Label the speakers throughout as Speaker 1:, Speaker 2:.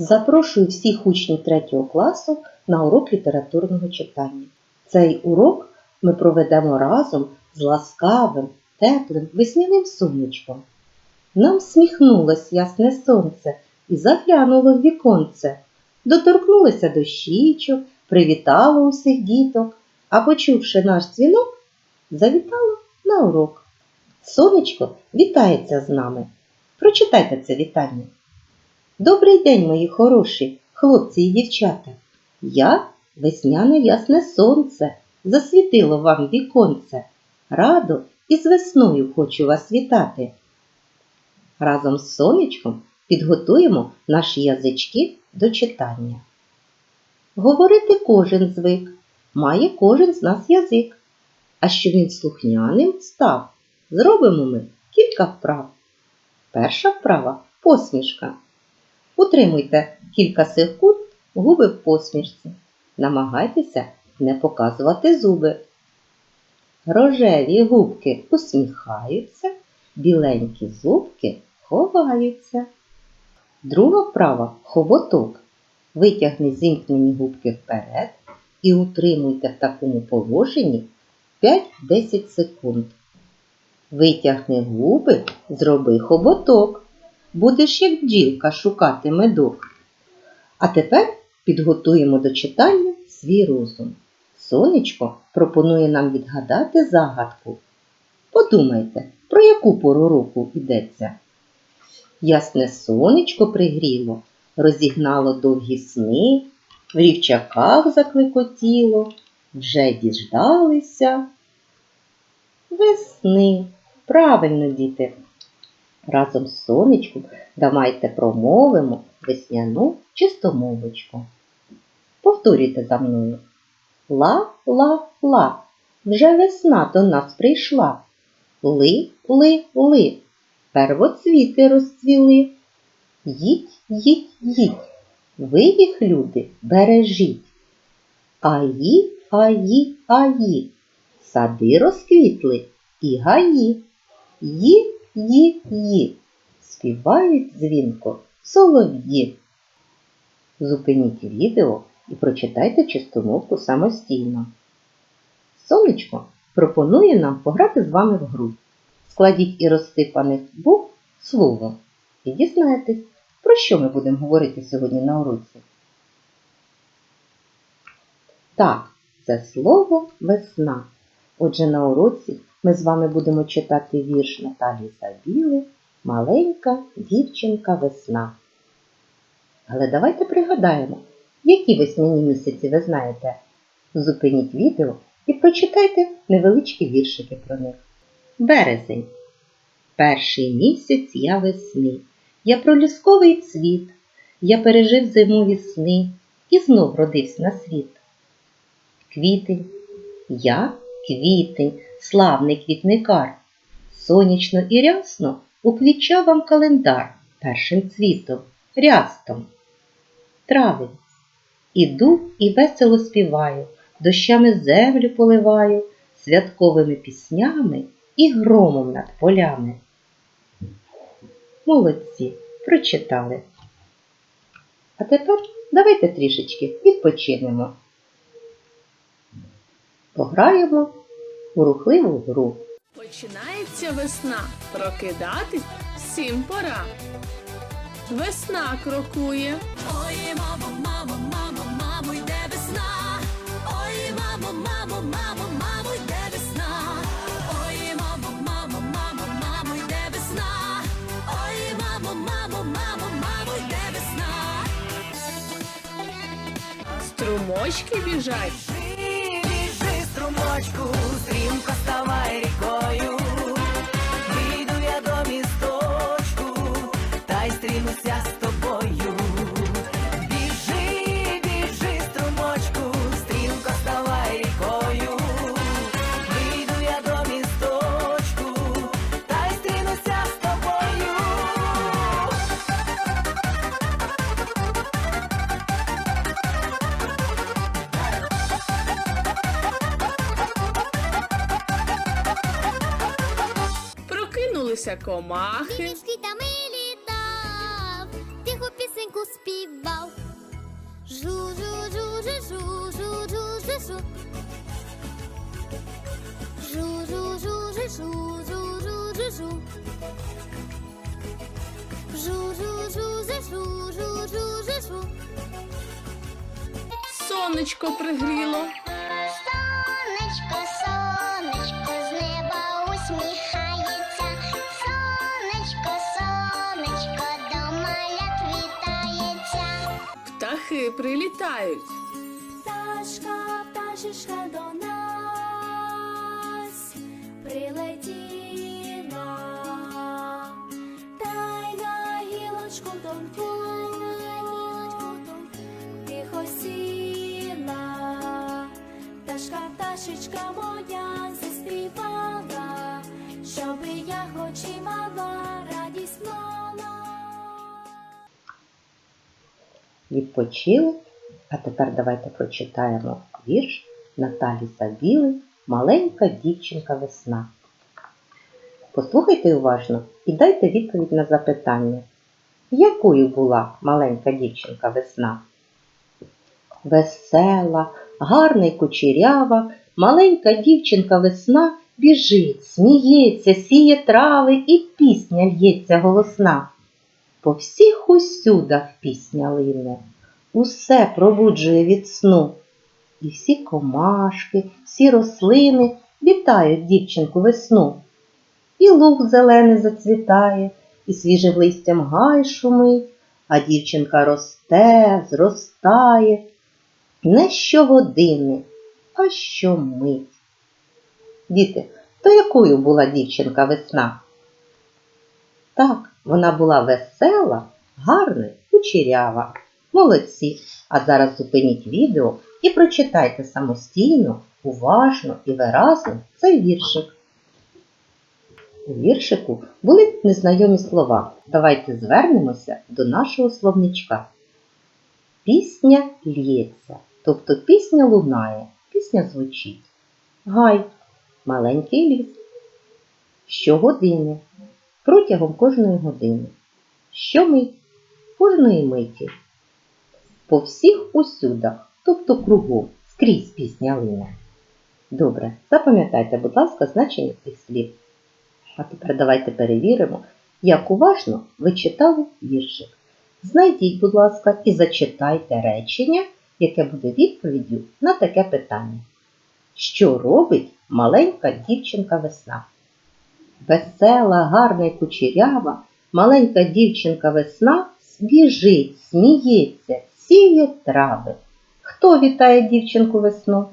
Speaker 1: Запрошую всіх учнів 3 класу на урок літературного читання. Цей урок ми проведемо разом з ласкавим, теплим весняним сонечком. Нам сміхнулось ясне сонце і заглянуло в віконце, доторкнулося до щічок, привітало усіх діток, а почувши наш дзвінок, завітало на урок. Сонечко вітається з нами. Прочитайте це вітання. Добрий день, мої хороші, хлопці і дівчата. Я весняне ясне сонце, засвітило вам віконце. Радо і з весною хочу вас вітати. Разом з сонечком підготуємо наші язички до читання. Говорити кожен звик, має кожен з нас язик. А щоб він слухняним став, зробимо ми кілька вправ. Перша вправа посмішка. Утримуйте кілька секунд губи в посмішці. Намагайтеся не показувати зуби. Рожеві губки усміхаються, біленькі зубки ховаються. Друга вправа хоботок. Витягни зімкнені губки вперед і утримуйте в такому положенні 5-10 секунд. Витягни губи, зроби хоботок. Будеш як бджілка шукати медок. А тепер підготуємо до читання свій розум. Сонечко пропонує нам відгадати загадку. Подумайте, про яку пору року йдеться. Ясне сонечко пригріло, розігнало довгі сни, в рівчаках закликотіло, вже діждалися весни. Правильно, діти. Разом з сонечком давайте промовимо весняну чистомовочку. Повторюйте за мною. Ла-ла-ла. Вже весна до нас прийшла. Ли-ли-ли. Первоцвіти розцвіли. Їдь, їдь, їдь. Ви їх, люди, бережіть. Аї, аї, аї. Сади розквітли і гаї. Ї, ї, ї. Співають дзвінко солов'ї. Зупиніть відео і прочитайте чистомовку самостійно. Сонечко пропонує нам пограти з вами в гру. Складіть і розсипаних букв слово і дізнаєтесь, про що ми будемо говорити сьогодні на уроці. Так, це слово весна. Отже, на уроці ми з вами будемо читати вірш Наталії Забіли Маленька дівчинка весна. Але давайте пригадаємо, які весняні місяці ви знаєте. Зупиніть відео і прочитайте невеличкі віршики про них. Березень. Перший місяць я весни. Я пролісковий цвіт. Я пережив зимові сни і знов родився на світ. Квітень. Я квітень, славний квітникар. Сонячно і рясно уквічав вам календар першим цвітом, рястом. Травень. Іду і весело співаю, дощами землю поливаю, святковими піснями і громом над полями. Молодці, прочитали. А тепер давайте трішечки відпочинемо. Пограємо у рухливу гру.
Speaker 2: Починається весна, прокидатись всім пора. Весна крокує,
Speaker 3: Ой, мамо, мамо, мамо, мамо, йде весна. Ой, мамо, мамо, мамо, мамо, йде весна. Ой, мамо, мамо, мамо, мамо, йде весна. Ой, мамо, мамо, мамо, мамо, йде весна.
Speaker 2: струмочки біжать,
Speaker 3: Струмочку, стрімко ставай
Speaker 2: з'явилися комахи.
Speaker 4: Він із квітами літав, тиху пісеньку співав.
Speaker 5: Жу-жу-жу-жу-жу-жу-жу-жу-жу. Жу-жу-жу-жу-жу-жу-жу-жу. Жу-жу-жу-жу-жу-жу-жу-жу.
Speaker 6: Сонечко пригріло. Птахи прилітають.
Speaker 5: Пташка, пташечка до нас прилетіла, та й на гілочку тонку, тихо сіла. Пташка, пташечка моя
Speaker 1: Відпочили, а тепер давайте прочитаємо вірш Наталі Сабіли Маленька дівчинка весна. Послухайте уважно і дайте відповідь на запитання. Якою була маленька дівчинка весна? Весела, гарна й кучерява, маленька дівчинка весна біжить, сміється, сіє трави і пісня л'ється голосна. По всіх усюдах пісня лине, усе пробуджує від сну. І всі комашки, всі рослини вітають дівчинку весну. І луг зелений зацвітає, і свіжим листям гай шумить, а дівчинка росте, зростає. Не щогодини, а щомить. Діти, то якою була дівчинка весна? Так, вона була весела, гарна й кучерява. Молодці! А зараз зупиніть відео і прочитайте самостійно, уважно і виразно цей віршик. У віршику були незнайомі слова. Давайте звернемося до нашого словничка. Пісня лється, тобто пісня лунає, пісня звучить. Гай, маленький ліс. Щогодини, протягом кожної години. Щомить, кожної миті. По всіх усюдах, тобто кругом, скрізь пісня лине. Добре, запам'ятайте, будь ласка, значення цих слів. А тепер давайте перевіримо, як уважно ви читали віршик. Знайдіть, будь ласка, і зачитайте речення, яке буде відповіддю на таке питання. Що робить маленька дівчинка весна? Весела, гарна й кучерява, маленька дівчинка весна біжить, сміється, сіє трави. Хто вітає дівчинку весну?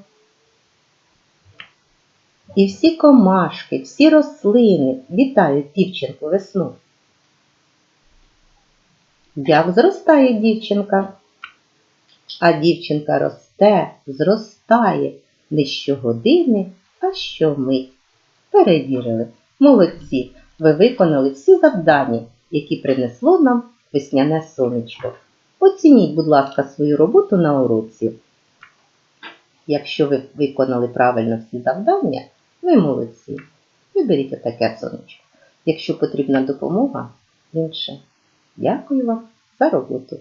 Speaker 1: І всі комашки, всі рослини вітають дівчинку весну. Як зростає дівчинка? А дівчинка росте, зростає не щогодини, а щомить. Перевірили. Молодці! Ви виконали всі завдання, які принесло нам весняне сонечко. Оцініть, будь ласка, свою роботу на уроці. Якщо ви виконали правильно всі завдання, ви молодці. Виберіть отаке сонечко. Якщо потрібна допомога, інше. Дякую вам за роботу.